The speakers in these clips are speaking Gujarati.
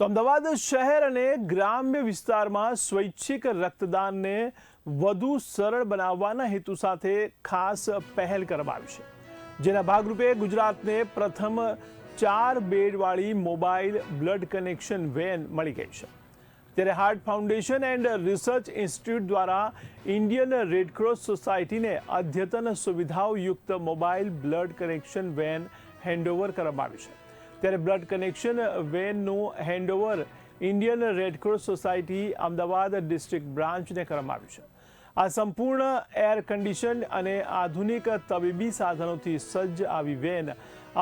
તો અમદાવાદ શહેર અને ગ્રામ્ય વિસ્તારમાં સ્વૈચ્છિક રક્તદાનને વધુ સરળ બનાવવાના હેતુ સાથે ખાસ પહેલ કરવામાં આવી છે. જેના ભાગરૂપે ગુજરાતને પ્રથમ ચાર બેડવાળી મોબાઈલ બ્લડ કનેક્શન વેન મળી ગઈ છે. ત્યારે heart foundation and research institute દ્વારા ઇન્ડિયન રેડક્રોસ સોસાયટીને અદ્યતન સુવિધાઓયુક્ત mobile blood connection van handover કરવામાં આવી છે. ત્યારે blood connection વેનનું handover Indian red cross society Ahmedabad district બ્રાન્ચને કરવામાં આવ્યું છે. આ સંપૂર્ણ એર કન્ડિશન અને આધુનિક તબીબી સાધનોથી સજ્જ આવી વેન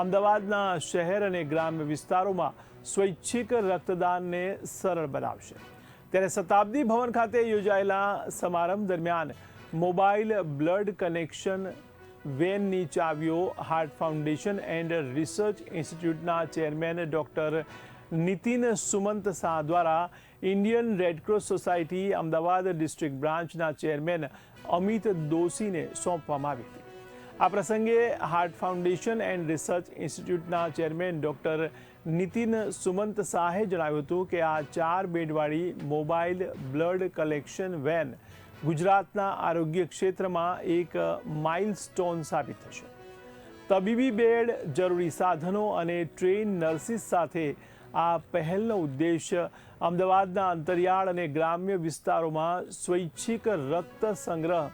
અમદાવાદના શહેર અને ગ્રામ્ય વિસ્તારોમાં સ્વૈચ્છિક રક્તદાનને સરળ બનાવશે. ત્યારે શતાબ્દી ભવન ખાતે યોજાયેલા સમારંભ દરમિયાન મોબાઈલ બ્લડ કનેક્શન વેનની ચાવીઓ હાર્ટ ફાઉન્ડેશન એન્ડ રિસર્ચ ઇન્સ્ટિટ્યૂટના ચેરમેન ડૉક્ટર નીતિન સુમંત શાહ દ્વારા Indian red cross society Ahmedabad district બ્રાન્ચના ચેરમેન અમિત દોશીને સોંપવામાં આવી હતી. આ પ્રસંગે હાર્ટ ફાઉન્ડેશન એન્ડ રિસર્ચ ઇન્સ્ટિટ્યૂટના ચેરમેન ડૉક્ટર નીતિન સુમંત શાહે જણાવ્યું હતું કે આ ચાર બેડવાળી મોબાઈલ બ્લડ કલેક્શન વેન ગુજરાતના આરોગ્ય ક્ષેત્રમાં એક માઇલસ્ટોન સાબિત થશે. તબીબી બેડ, જરૂરી સાધનો અને ટ્રેન નર્સિસ સાથે આ પહેલનો ઉદ્દેશ્ય અમદાવાદના અંતરિયાળ અને ગ્રામ્ય વિસ્તારોમાં સ્વૈચ્છિક રક્ત સંગ્રહ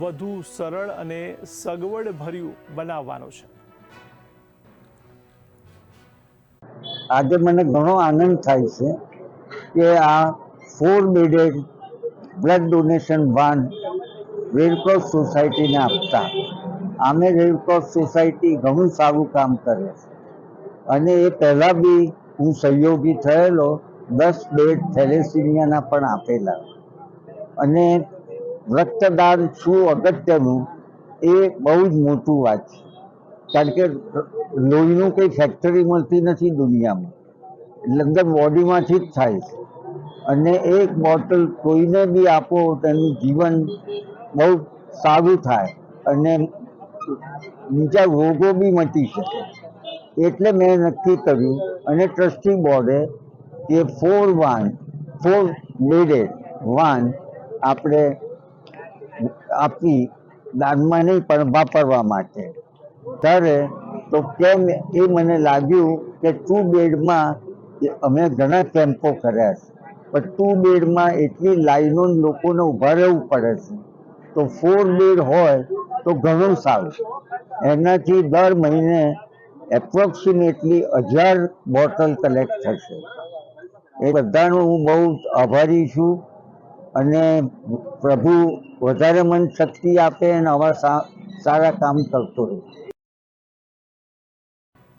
વધુ સરળ અને સગવડભર્યું બનાવવાનો છે. આજે મને ઘણો આનંદ થાય છે કે આ four bedded blood donation van red cross સોસાયટીને આપતા. આમે રેડક્રોસ સોસાયટી ઘણું સારું કામ કરે છે. અને એ પહેલાં બી હું સહયોગી થયેલો, દસ બેડ થેલેસિનિયાના પણ આપેલા. અને રક્તદાન શું અગત્યનું, એ બહુ જ મોટું વાત છે. કારણ કે લોહીનું કંઈ ફેક્ટરી મળતી નથી દુનિયામાં. એટલે અંદર બોડીમાંથી જ થાય છે. અને એક બોટલ કોઈને બી આપો, તેનું જીવન બહુ સારું થાય અને બીજા રોગો બી મટી શકે. એટલે મેં નક્કી કર્યું અને ટ્રસ્ટી બોર્ડે કે ફોર વાન, ફોર લેડેડ વાન આપણે આપી દાનમાં નહીં, પણ વાપરવા માટે. ત્યારે તો કેમ એ મને લાગ્યું કે ટુ બેડમાં અમે ઘણા કેમ્પો કર્યા છે. પણ ટુ બેડમાં એટલી લાઈનો લોકોને ઊભા રહેવું પડે છે. તો ફોર બેડ હોય તો ઘણું સારું. એનાથી દર મહિને એપ્રોક્સિમેટલી હજાર બોટલ કલેક્ટ થશે. એ બધાનો હું બહુ આભારી છું અને પ્રભુ વધારે મન શક્તિ આપે અને આવા સારા કામ કરતો રહે.